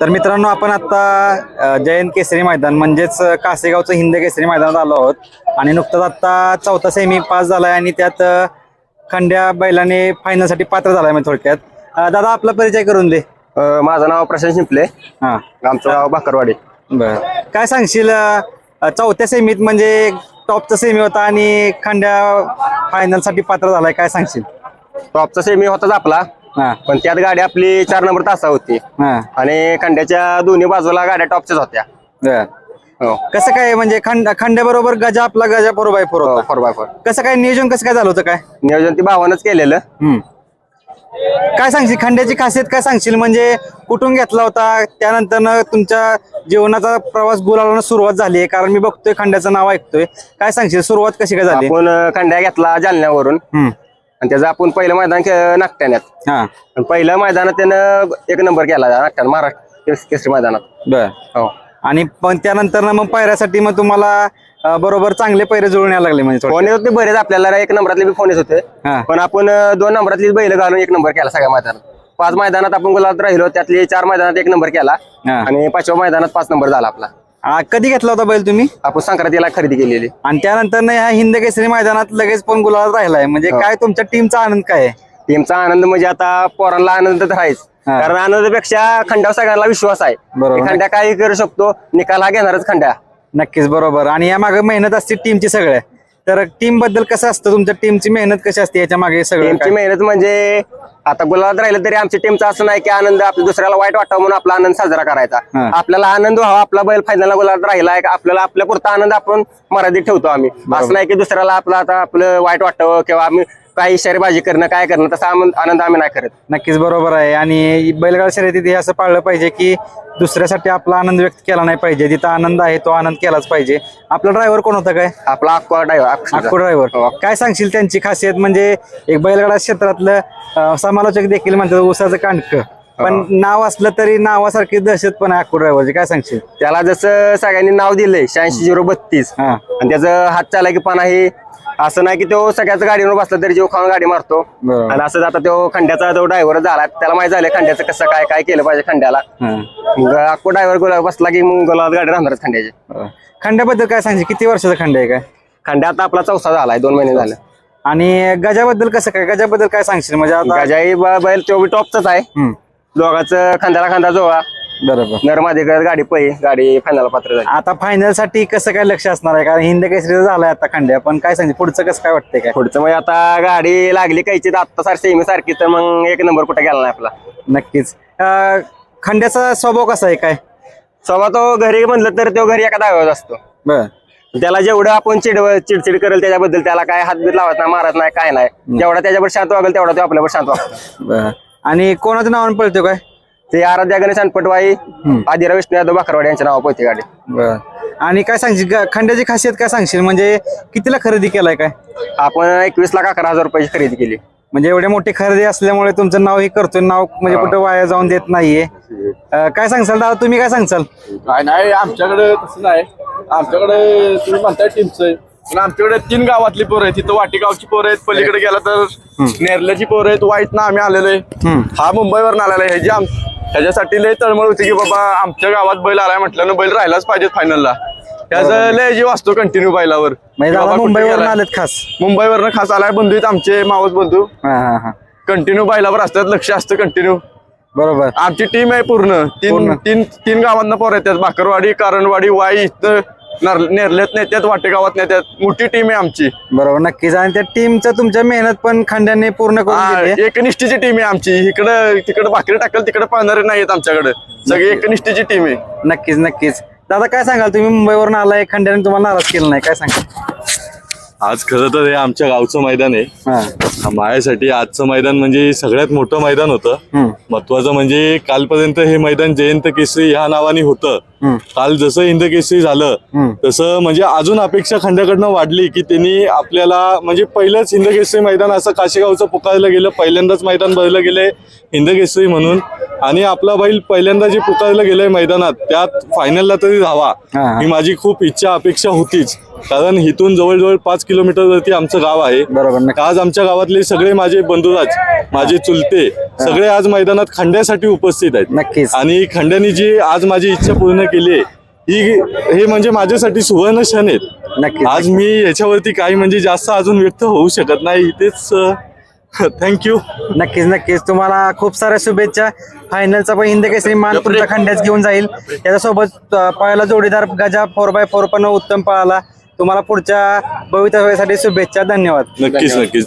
तर मित्रांनो आपण आता जयंत केसरी मैदान म्हणजेच कासेगावचं हिंद केसरी मैदानात आलो आहोत. आणि नुकताच आता चौथा सेमी पास झालाय आणि त्यात खंड्या बैलाने फायनलसाठी पात्र झालाय म्हणजे थोडक्यात. दादा आपला परिचय करून दे. माझं नाव प्रशांत शिंपले. हा. आमचं गाव भाकरवाडी. बर. काय सांगशील चौथ्या सेमीत म्हणजे टॉपचा सेमी होता आणि खंड्या फायनलसाठी पात्र झालाय काय सांगशील? टॉपचा सेमी होताच आपला. हा. पण त्यात गाडी आपली चार नंबर तासा होती. हा. आणि खंड्याच्या दोन्ही बाजूला गाड्या टॉपच्याच होत्या. बर. हो. कसं काय म्हणजे खंड खंड्याबरोबर गजा आपला गजा आहे हो, होता? फोर बाय फोर कसं काय नियोजन कसं काय झालं होतं काय? नियोजन ती भावानंच केलेलं. हम्म. काय सांगशील खंड्याची खासियत काय सांगशील? म्हणजे कुठून घेतला होता? त्यानंतर तुमच्या जीवनाचा प्रवास गुलाला सुरुवात झाली आहे. कारण मी बघतोय खंड्याचं नाव ऐकतोय. काय सांगशील सुरुवात कशी काय झाली? आपण अ, खंड्या घेतला जालन्यावरून. हम्म. आणि त्याचं आपण पहिलं मैदान खे- नागट्याण्यात हा. आणि पहिल्या मैदानात त्यानं एक नंबर केला नागट्यात महाराष्ट्र केस- केसरी मैदानात. बर. हो. आणि पण त्यानंतर मग पायऱ्यासाठी मग तुम्हाला अं, बरोबर चांगले पैरे जुळून यायला लागले म्हणजे. फोन येत होते बरेच आपल्याला एक नंबरातले बी फोन येत होते. हा. पण आपण अ, दोन नंबरातली बैल घालून एक नंबर केला सगळ्या मैदानात. पाच मैदानात आपण गुलाबात राहिलो त्यातले चार मैदानात एक नंबर केला. हा. आणि पाचव्या मैदानात पाच नंबर झाला आपला. आ, कधी घेतला होता बैल तुम्ही? आपण संक्रांतीला खरेदी केलेली. आणि त्यानंतर ना ह्या हिंद केसरी मैदानात लगेच पण गुलाबात राहिलाय. म्हणजे काय तुमच्या टीमचा आनंद काय आहे? टीमचा आनंद म्हणजे आता पोरांना आनंद तर आहेच. हा. कारण आनंदापेक्षा खंड्यावर सगळ्यांना विश्वास आहे. बरोबर. की खंड्या काही करू शकतो निकाल हा घेणारच खंड्या. नक्कीच बरोबर. आणि या मागे मेहनत असते टीमची सगळ्या. तर टीमबद्दल कसं असतं तुमच्या? टीमची मेहनत कशी असते याच्या मागे सगळं टीमची काय? मेहनत म्हणजे आता गुलाबात राहिलं तरी आमच्या टीमचा असं नाही की आनंद आपल्या दुसऱ्याला वाईट वाटावं म्हणून आपला आनंद साजरा करायचा. आपल्याला आनंद व्हावा आपला बैल फायनलला गुलाबात राहिला आहे आपल्याला आपल्या पुरता आनंद आपण मर्यादित ठेवतो आम्ही. असं नाही की दुसऱ्याला आपलं आता आपलं वाईट वाटावं किंवा आम्ही काही इशारेबाजी करणं काय करणं तसा आनंद आनंद आम्ही नाही करत. नक्कीच बरोबर आहे. आणि बैलगाडा शर्यतीत हे असं पाळलं पाहिजे की दुसऱ्यासाठी आपला आनंद व्यक्त केला नाही पाहिजे. जिथं आनंद आहे तो आनंद केलाच पाहिजे. आपला ड्रायव्हर कोण होता काय? आपला अक्वा ड्रायव्हर अक्को ड्रायव्हर काय सांगशील त्यांची खासियत? म्हणजे एक बैलगाडा क्षेत्रातलं अं, समालोचक देखील म्हणतात ऊसाचं कांडक. पण नाव असलं तरी नावासारखी दहशत पण आहे अक्को ड्रायव्हरची काय सांगशील? त्याला जसं सगळ्यांनी नाव दिलंय शहाऐंशी झिरो बत्तीस. हा. आणि त्याचं हात चाला की पण आहे. असं नाही की तो सगळ्याच गाडीवर बसला तरी जीव खाऊन गाडी मारतो. बरोबर. आणि असं आता तो खंड्याचा जो ड्रायव्हर झाला त्याला माहीत झालं खंड्याचं कसं काय काय केलं पाहिजे खंड्याला. हा. मग अक्को ड्रायव्हर बसला की मग गुलाबात गाडी राहणारच खंड्याची. बरं. खंड्याबद्दल काय सांगशील? किती वर्षाचा खंड आहे काय? खंड्या आता आपला चौथा झालाय दोन महिने झाले. आणि गजाबद्दल कसं काय? गजाबद्दल काय सांगशील? म्हणजे आता गजाई ब- बैल तो बी टॉपचाच आहे. हम्म, दोघांचं खांद्याला खांदा जोळा बरोबर. नरमादी गाडी पै गाडी फायनल पात्र झाली. आता फायनलसाठी कसं काय लक्ष असणार आहे? कारण हिंद केसरी झालाय आता खंड्या पण काय सांगशील पुढचं कसं काय वाटतंय काय? पुढचं म्हणजे आता गाडी लागली कायची तर आता सारखी सेमी सारखी तर मग एक नंबर कुठे गेला नाही आपला. नक्कीच. अं, खंड्याचा स्वभाव कसा आहे काय? स्वतः तो घरी म्हणलं तर तो घरी एका दाव्यावर असतो. बर. त्याला जेवढं आपण चिडव चिडचिड करेल त्याच्याबद्दल त्याला काय हातबीत लावत नाही मारत नाही काय नाही. जेवढा त्याच्यावर शांत वागेल तेवढा तो आपल्यावर शांत वागतो. बर. आणि कोणाचं नावानं पळतो काय? ते आराध्या गणेश अनपटवाई आदिरा विष्णू यादव बाकरवाडी यांच्या नावा पोहती गाडी. बर. आणि काय सांगशील ग- खंड्याची खासियत काय सांगशील? म्हणजे कितीला खरेदी केलाय काय? आपण एकवीस लाख अकरा हजार रुपयाची खरेदी केली. म्हणजे एवढी मोठी खरेदी असल्यामुळे तुमचं नाव हे करतोय नाव म्हणजे कुठं वाया जाऊन देत नाहीये. अं, काय सांगसाल दादा? तुम्ही काय सांगसाल काय नाही आमच्याकडे तसं नाही. आमच्याकडे तुम्ही म्हणताय टीमचं पण आमच्याकडे तीन गावातली पोरं आहेत. तिथं वाटी गावची पोरं आहेत. पलीकडे गेला तर नेरल्याची पोरं आहेत. वाईट ना आम्ही आलेलो आहे. हा मुंबईवरून आलेला आहे. ह्याची आम ह्याच्यासाठी लय तळमळ होती की बाबा आमच्या गावात बैल आलाय म्हटल्यानं बैल राहिलाच पाहिजे फायनलला त्याचं लय जीव असतो कंटिन्यू बैलावर. म्हणजे गेलाय. आलेत खास. मुंबईवरनं खास आलाय बंधू आहेत आमचे मावस बंधू. कंटिन्यू बैलावर असतात. लक्ष असतं कंटिन्यू बरोबर. आमची टीम आहे पूर्ण. तीन. तीन तीन गावांना पोर येतात भाकरवाडी कारणवाडी वाई इथं नर- नेरलेत नेत्यात वाटे गावात नेत्यात मोठी टीम आहे आमची. बरोबर नक्कीच. आणि त्या टीमचं तुमच्या मेहनत पण खंड्याने पूर्ण करून एकनिष्ठीची टीम आहे. आमची. इकडं तिकडं भाकरी टाकल तिकडे पाहणारे नाहीत आमच्याकडे. सगळी एकनिष्ठीची टीम आहे. नक्कीच नक्कीच. दादा काय सांगाल? तुम्ही मुंबईवरून आलाय खंड्याने तुम्हाला नाराज केलं नाही. काय सांगाल? आज खरं तर हे आमच्या गावचं मैदान आहे. हा. माझ्यासाठी आजचं मैदान म्हणजे सगळ्यात मोठं मैदान होतं. महत्वाचं म्हणजे कालपर्यंत हे मैदान जयंत केसरी ह्या नावाने होतं. काल जसं हिंद केसरी झालं तसं म्हणजे अजून अपेक्षा खंड्याकडनं वाढली की त्यांनी आपल्याला म्हणजे पहिलंच हिंद केसरी मैदान असं काशेगावचं पुकारलं गेलं. पहिल्यांदाच मैदान भरलं गेलंय हिंद केसरी म्हणून. आणि आपला बैल पहिल्यांदा जे पुकारलं गेलंय मैदानात त्यात फायनलला तरी राहावा हा. माझी खूप इच्छा अपेक्षा होतीच. कारण इथून जवळजवळ पाच किलोमीटर वरती आमचं गाव आहे. बरोबर नक्की. आज आमच्या गावातले सगळे माझे बंधुराज माझे चुलते सगळे आज मैदानात खंड्यासाठी उपस्थित आहेत. नक्कीच. आणि खंड्यानी जी आज माझी इच्छा पूर्ण केली आहे ही हे म्हणजे माझ्यासाठी सुवर्ण क्षण आहेत. नक्कीच आज मी याच्यावरती काही म्हणजे जास्त अजून व्यक्त होऊ शकत नाही. इथेच थँक्यू नक्कीच नक्कीच. तुम्हाला खूप साऱ्या शुभेच्छा. फायनलचा पण हिंद केसरी मान तुमच्या खंड्यात घेऊन जाईल. त्याच्यासोबत अं, पळायला जोडीदार गजा फोर बाय फोर पण उत्तम पळाला तुम्हाला पुढच्या भवितव्यासाठी शुभेच्छा. धन्यवाद. नक्कीच नक्कीच.